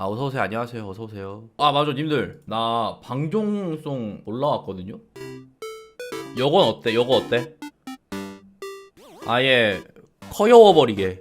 아 어서오세요. 안녕하세요. 어서오세요. 아 맞아. 님들 나 방종송 올라왔거든요? 요건 어때? 요거 어때? 아예 커여워버리게.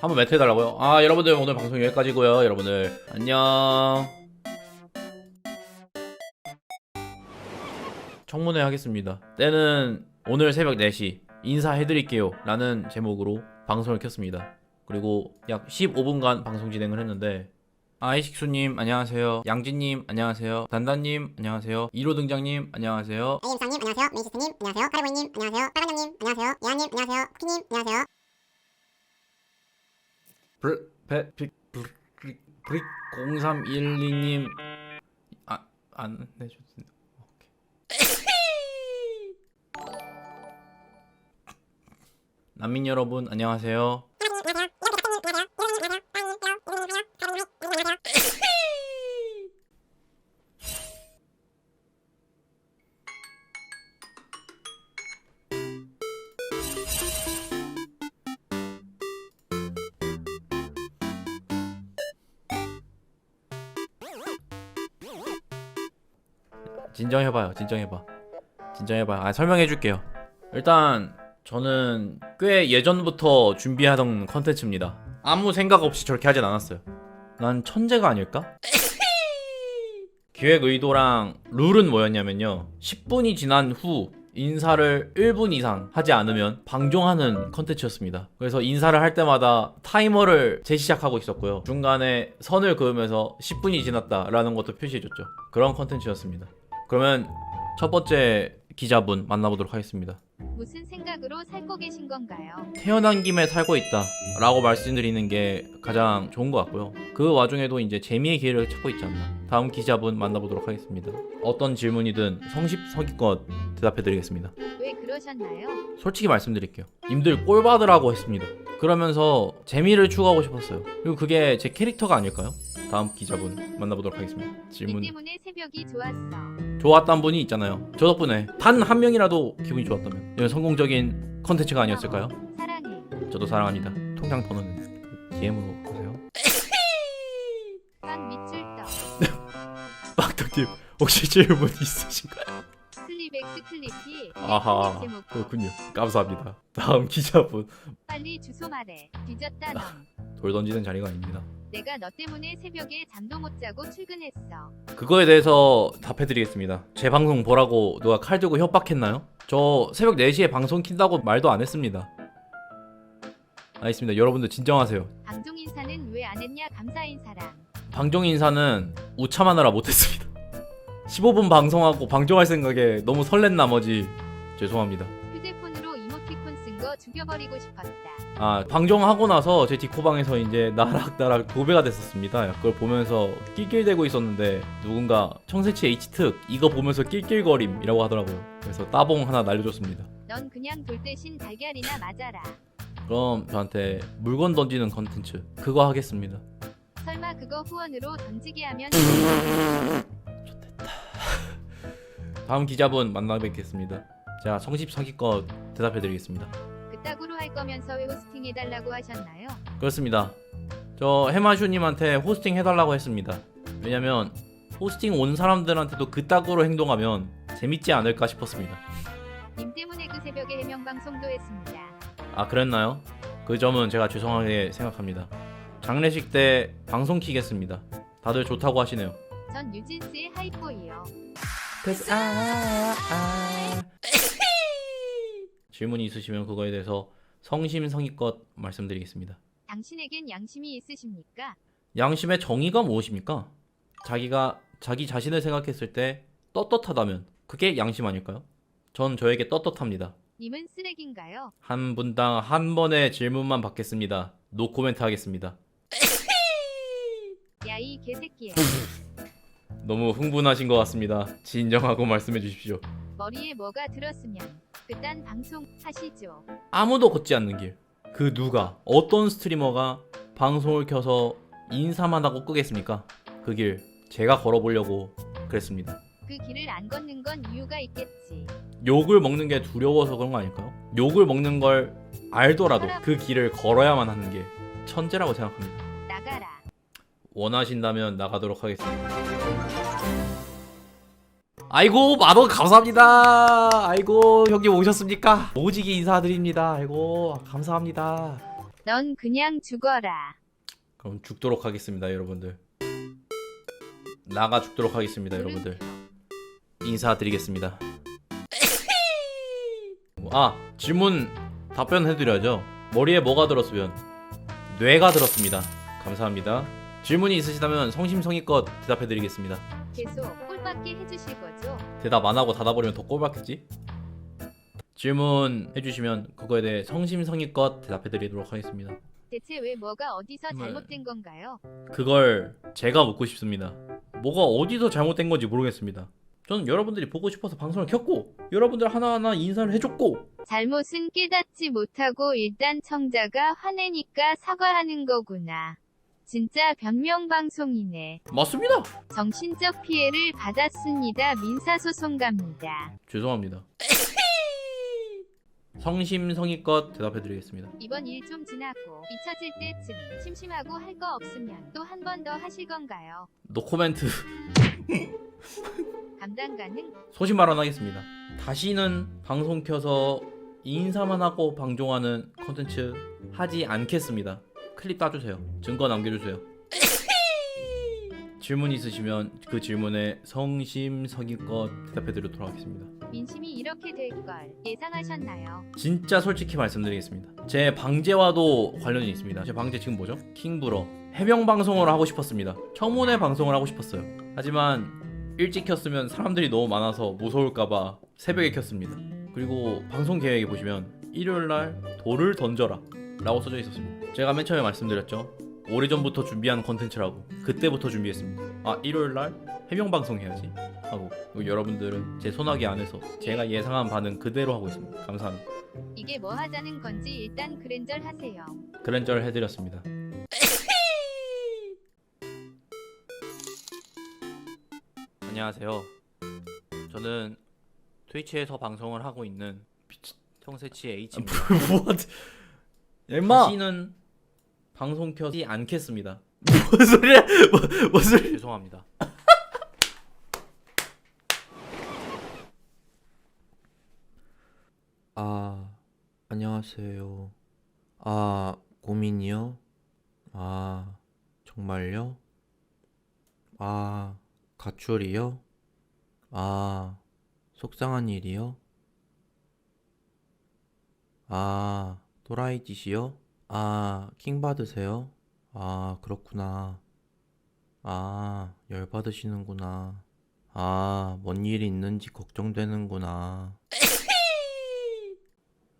한번 매트 해달라고요? 아 여러분들 오늘 방송 여기까지고요 여러분들. 안녕. 청문회 하겠습니다. 때는 오늘 새벽 4시. 인사해드릴게요. 라는 제목으로 방송을 켰습니다 그리고 약 15분간 방송 진행을 했는데 아이식수님 안녕하세요. 양진님 안녕하세요. 단단님 안녕하세요. 1호 등장님 안녕하세요. 아이엠상님 안녕하세요. 메이시스님 안녕하세요. 카르보이님 안녕하세요. 빨간장님 안녕하세요. 예한님 안녕하세요. 쿠키님 안녕하세요. 블, 베, 빅, 블, 브릭, 브릭 0312님. 아, 안 내줬습니다. 난민 여러분 안녕하세요. 진정해봐요. 진정해봐. 진정해봐요. 아, 설명해줄게요. 일단 저는 꽤 예전부터 준비하던 컨텐츠입니다. 아무 생각 없이 저렇게 하진 않았어요. 난 천재가 아닐까? 기획 의도랑 룰은 뭐였냐면요. 10분이 지난 후 인사를 1분 이상 하지 않으면 방종하는 컨텐츠였습니다. 그래서 인사를 할 때마다 타이머를 재시작하고 있었고요. 중간에 선을 그으면서 10분이 지났다라는 것도 표시해줬죠. 그런 컨텐츠였습니다. 그러면 첫 번째 기자분 만나보도록 하겠습니다. 무슨 생각으로 살고 계신 건가요? 태어난 김에 살고 있다 라고 말씀드리는 게 가장 좋은 것 같고요 그 와중에도 이제 재미의 기회를 찾고 있지 않나 다음 기자분 만나보도록 하겠습니다 어떤 질문이든 성십성의껏 대답해 드리겠습니다 왜 그러셨나요? 솔직히 말씀드릴게요 님들 꼴 받으라고 했습니다 그러면서 재미를 추구하고 싶었어요 그리고 그게 제 캐릭터가 아닐까요? 다음 기자분 만나보도록 하겠습니다 이 질문 때문에 새벽이 좋았어. 좋았던 분이 있잖아요 저 덕분에 단 한 명이라도 기분이 좋았다면 이건 성공적인 컨텐츠가 아니었을까요? 사랑해. 저도 사랑합니다. 통장 번호는 DM으로 보세요. 빵 밑줄 떠. 빡덕님 혹시 질문 있으신가요? 슬립엑스 클리피. 아하 제목. 그렇군요. 감사합니다. 다음 기자분 빨리 주소 말해. 뒤졌다 넌. 돌 던지는 자리가 아닙니다. 내가 너 때문에 새벽에 잠도 못 자고 출근했어. 그거에 대해서 답해드리겠습니다. 제 방송 보라고 누가 칼 들고 협박했나요? 저 새벽 4시에 방송 킨다고 말도 안 했습니다. 알겠습니다. 여러분들 진정하세요. 방종 인사는 왜 안 했냐 감사 인사랑. 방종 인사는 우참하느라 못했습니다. 15분 방송하고 방종할 생각에 너무 설렌 나머지 죄송합니다. 휴대폰으로 이모티콘 쓴 거 죽여버리고 싶었다. 아 방종하고 나서 제 디코방에서 이제 나락나락 도배가 됐었습니다. 그걸 보면서 낄낄대고 있었는데 누군가 청새치 H특 이거 보면서 낄낄거림이라고 하더라고요. 그래서 따봉 하나 날려줬습니다. 넌 그냥 돌 대신 달걀이나 맞아라. 그럼 저한테 물건 던지는 컨텐츠 그거 하겠습니다. 설마 그거 후원으로 던지게 하면 다음 기자분 만나 뵙겠습니다. 제가 성십성의껏 대답해드리겠습니다. 할 거면서 왜 호스팅 해달라고 하셨나요? 그렇습니다. 저 해마슈님한테 호스팅 해달라고 했습니다. 왜냐면 호스팅 온 사람들한테도 그따구로 행동하면 재밌지 않을까 싶었습니다. 님 때문에 그 새벽에 해명 방송도 했습니다. 아 그랬나요? 그 점은 제가 죄송하게 생각합니다. 장례식 때 방송 키겠습니다. 다들 좋다고 하시네요. 전 뉴진스의 하이포이요. 질문이 있으시면 그거에 대해서 성심성의껏 말씀드리겠습니다. 당신에겐 양심이 있으십니까? 양심의 정의가 무엇입니까? 자기가 자기 자신을 생각했을 때 떳떳하다면 그게 양심 아닐까요? 전 저에게 떳떳합니다. 님은 쓰레기인가요? 한 분당 한 번의 질문만 받겠습니다. 노코멘트 하겠습니다. 야 이 개새끼야. 너무 흥분하신 것 같습니다. 진정하고 말씀해 주십시오. 머리에 뭐가 들었으면 그딴 방송 하시죠. 아무도 걷지 않는 길. 그 누가 어떤 스트리머가 방송을 켜서 인사만 하고 끄겠습니까? 그 길 제가 걸어보려고 그랬습니다. 그 길을 안 걷는 건 이유가 있겠지. 욕을 먹는 게 두려워서 그런 거 아닐까요? 욕을 먹는 걸 알더라도 그 길을 걸어야만 하는 게 천재라고 생각합니다. 나가라. 원하신다면 나가도록 하겠습니다. 아이고 만원 감사합니다. 아이고 형님 오셨습니까? 오지게 인사드립니다. 아이고 감사합니다. 넌 그냥 죽어라. 그럼 죽도록 하겠습니다, 여러분들. 나가 죽도록 하겠습니다, 여러분들. 물음표. 인사드리겠습니다. 아 질문 답변해드려야죠. 머리에 뭐가 들었으면 뇌가 들었습니다. 감사합니다. 질문이 있으시다면 성심성의껏 대답해드리겠습니다. 계속 꼴받게 해주실 거죠? 대답 안 하고 닫아버리면 더 꼴받겠지? 질문 해주시면 그거에 대해 성심성의껏 대답해드리도록 하겠습니다. 대체 왜 뭐가 어디서 네. 잘못된 건가요? 그걸 제가 묻고 싶습니다. 뭐가 어디서 잘못된 건지 모르겠습니다. 저는 여러분들이 보고 싶어서 방송을 켰고 여러분들 하나하나 인사를 해줬고 잘못은 깨닫지 못하고 일단 청자가 화내니까 사과하는 거구나. 진짜 변명방송이네. 맞습니다. 정신적 피해를 받았습니다. 민사소송 갑니다. 죄송합니다. 성심성의껏 대답해드리겠습니다. 이번 일 좀 지나고 잊혀질 때쯤 심심하고 할 거 없으면 또 한 번 더 하실 건가요? 노코멘트 감당 가능? 소신 발언하겠습니다. 다시는 방송 켜서 인사만 하고 방종하는 컨텐츠 하지 않겠습니다. 클립 따주세요. 증거 남겨주세요. 질문 있으시면 그 질문에 성심성의껏 대답해드리도록 하겠습니다. 민심이 이렇게 될 걸 예상하셨나요? 진짜 솔직히 말씀드리겠습니다. 제 방제와도 관련이 있습니다. 제 방제 지금 뭐죠? 킹브러 해명 방송을 하고 싶었습니다. 청문회 방송을 하고 싶었어요. 하지만 일찍 켰으면 사람들이 너무 많아서 무서울까봐 새벽에 켰습니다. 그리고 방송 계획에 보시면 일요일 날 돌을 던져라 라고 써져 있었습니다. 제가 맨 처음에 말씀드렸죠. 오래전부터 준비한 컨텐츠라고 그때부터 준비했습니다. 아 일요일 날 해명 방송 해야지 하고 그리고 여러분들은 제 소나기 안에서 제가 예상한 반응 그대로 하고 있습니다. 감사합니다. 이게 뭐 하자는 건지 일단 그랜절 하세요. 그랜저를 해드렸습니다. 안녕하세요. 저는 트위치에서 방송을 하고 있는 청새치 H입니다. 뭐? 엠마! 다시는 방송 켜지 않겠습니다. 뭔 소리야? 뭐, 뭔 소리? 죄송합니다. 아 안녕하세요. 아 고민이요? 아 정말요? 아 가출이요? 아 속상한 일이요? 아 또라이 짓이요? 아 킹 받으세요? 아 그렇구나. 아 열 받으시는구나. 아 뭔 일이 있는지 걱정되는구나.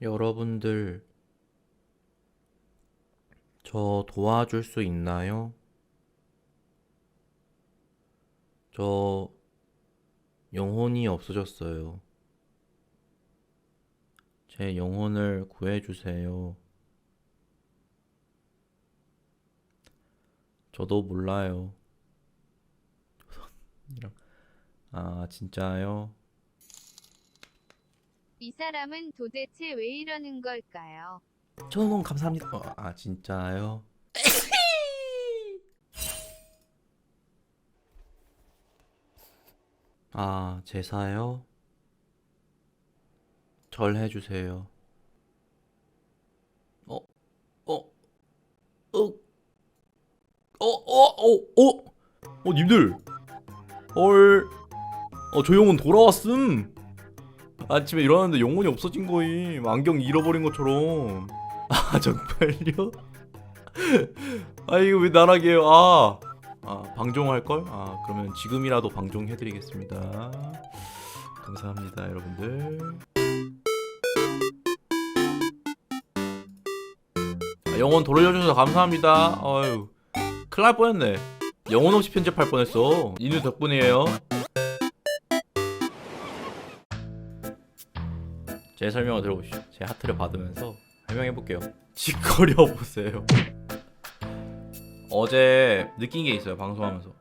여러분들, 저 도와줄 수 있나요? 저 영혼이 없어졌어요. 제 영혼을 구해주세요. 저도 몰라요. 아, 진짜요? 이 사람은 도대체 왜 이러는 걸까요? 천원 감사합니다. 어, 아 진짜요? 아 제사요? 절 해 주세요. 어, 어, 어, 어, 어, 어, 어, 님들, 헐, 어, 저 영혼 돌아왔음. 아침에 일어났는데 영혼이 없어진 거임. 안경 잃어버린 것처럼. 아, 정말요? 아, 이거 왜 나락이에요? 아, 아, 방종할 걸? 아, 그러면 지금이라도 방종해드리겠습니다. 감사합니다, 여러분들. 영혼 돌려주셔서 감사합니다. 아유, 큰일 날 뻔했네. 영혼 없이 편집할 뻔했어. 이누 덕분이에요. 제 설명을 들어보시죠. 제 하트를 받으면서 설명해볼게요. 짓거려 보세요. 어제 느낀 게 있어요. 방송하면서.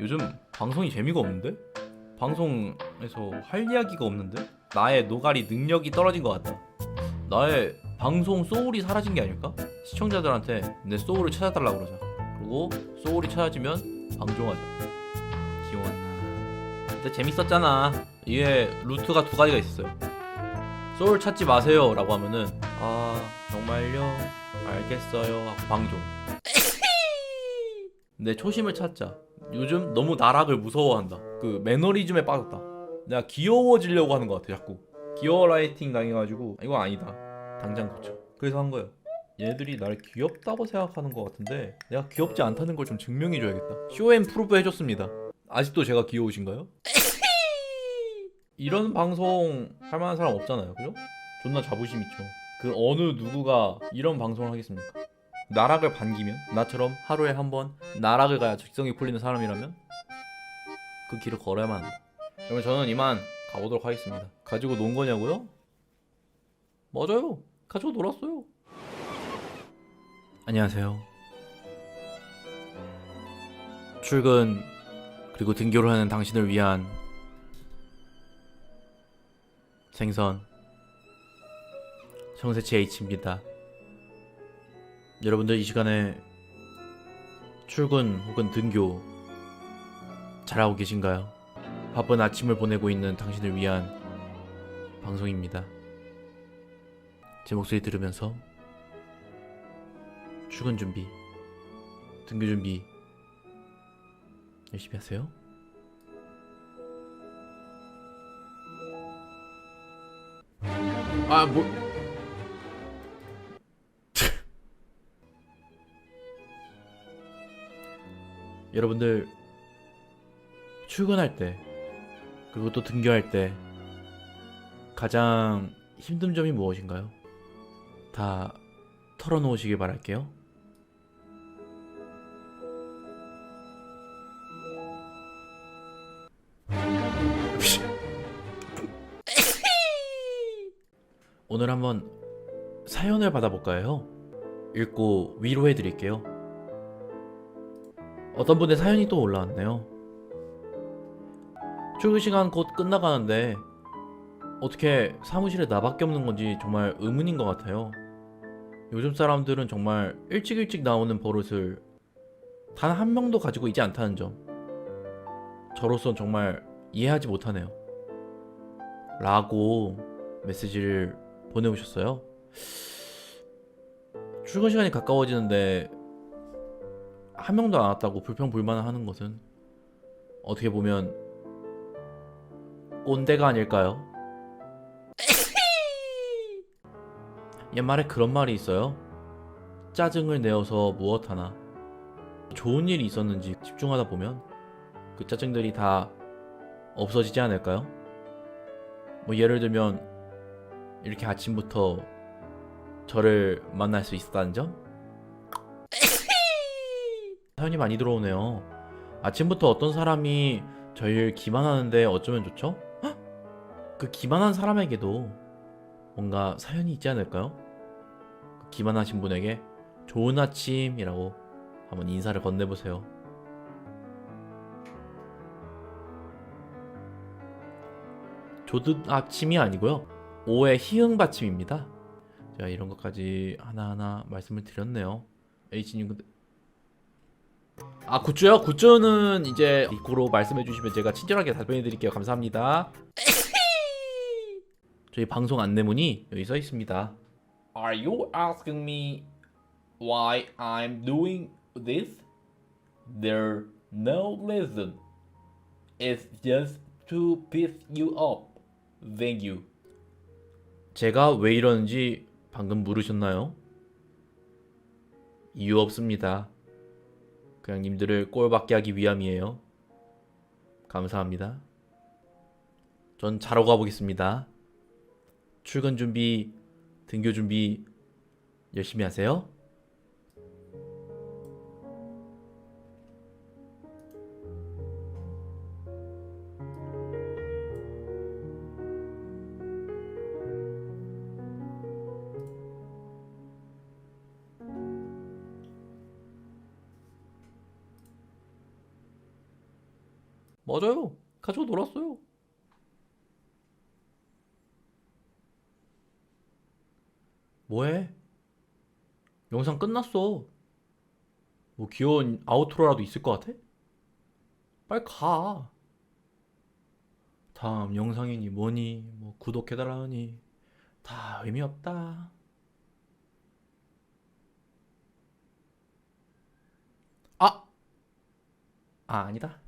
요즘 방송이 재미가 없는데? 방송에서 할 이야기가 없는데? 나의 노가리 능력이 떨어진 것 같다. 나의 방송 소울이 사라진 게 아닐까? 시청자들한테 내 소울을 찾아달라 그러자. 그리고 소울이 찾아지면 방종하자. 기원. 근데 재밌었잖아. 이게 루트가 두 가지가 있었어요. 소울 찾지 마세요 라고 하면은 아 정말요 알겠어요 하고 방종. 내 초심을 찾자. 요즘 너무 나락을 무서워한다. 그 매너리즘에 빠졌다. 내가 귀여워지려고 하는 것 같아 자꾸. 귀여워 라이팅 당해가지고 이거 아니다. 당장 고쳐. 그래서 한 거예요. 얘들이 날 귀엽다고 생각하는 것 같은데 내가 귀엽지 않다는 걸 좀 증명해줘야겠다. 쇼앤 프루브 해줬습니다. 아직도 제가 귀여우신가요? 이런 방송 할 만한 사람 없잖아요, 그죠? 존나 자부심 있죠. 그 어느 누구가 이런 방송을 하겠습니까? 나락을 반기면 나처럼 하루에 한 번 나락을 가야 직성이 풀리는 사람이라면 그 길을 걸어야만 한다. 그러면 저는 이만 가보도록 하겠습니다. 가지고 논 거냐고요? 맞아요. 가지고 놀았어요. 안녕하세요. 출근 그리고 등교를 하는 당신을 위한 생선 청새치 H입니다. 여러분들 이 시간에 출근 혹은 등교 잘하고 계신가요? 바쁜 아침을 보내고 있는 당신을 위한 방송입니다. 제 목소리 들으면서 출근 준비, 등교 준비 열심히 하세요. 아, 뭐. 여러분들 출근할 때 그리고 또 등교할 때 가장 힘든 점이 무엇인가요? 다 털어놓으시길 바랄게요. 오늘 한번 사연을 받아볼까요? 읽고 위로해 드릴게요. 어떤 분의 사연이 또 올라왔네요. 출근 시간 곧 끝나가는데 어떻게 사무실에 나밖에 없는 건지 정말 의문인 것 같아요. 요즘 사람들은 정말 일찍 일찍 나오는 버릇을 단 한 명도 가지고 있지 않다는 점. 저로선 정말 이해하지 못하네요. 라고 메시지를 보내오셨어요. 출근 시간이 가까워지는데 한 명도 안 왔다고 불평 불만을 하는 것은 어떻게 보면 꼰대가 아닐까요? 옛말에 그런 말이 있어요. 짜증을 내어서 무엇 하나. 좋은 일이 있었는지 집중하다 보면 그 짜증들이 다 없어지지 않을까요? 뭐 예를 들면 이렇게 아침부터 저를 만날 수 있었다는 점? 사연이 많이 들어오네요. 아침부터 어떤 사람이 저희를 기만하는데 어쩌면 좋죠? 헉! 그 기만한 사람에게도 뭔가 사연이 있지 않을까요? 그 기만하신 분에게 좋은 아침이라고 한번 인사를 건네보세요. 조든 아침이 아니고요. 오의 희응 받침입니다. 제가 이런 것까지 하나하나 말씀을 드렸네요. H님 근데 아 굿즈요? 굿즈는 이제 리코로 말씀해 주시면 제가 친절하게 답변해 드릴게요. 감사합니다. 저희 방송 안내문이 여기 써 있습니다. Are you asking me why I'm doing this? There's no reason. It's just to piss you off. Thank you. 제가 왜 이러는지 방금 물으셨나요? 이유 없습니다. 그냥 님들을 꼴받게 하기 위함이에요. 감사합니다. 전 자러 가보겠습니다. 출근 준비, 등교 준비 열심히 하세요. 맞아요. 가지고 놀았어요. 뭐해? 영상 끝났어. 뭐 귀여운 아우트로라도 있을 것 같아? 빨리 가. 다음 영상이니 뭐니 뭐 구독해달라니 다 의미 없다. 아! 아 아니다.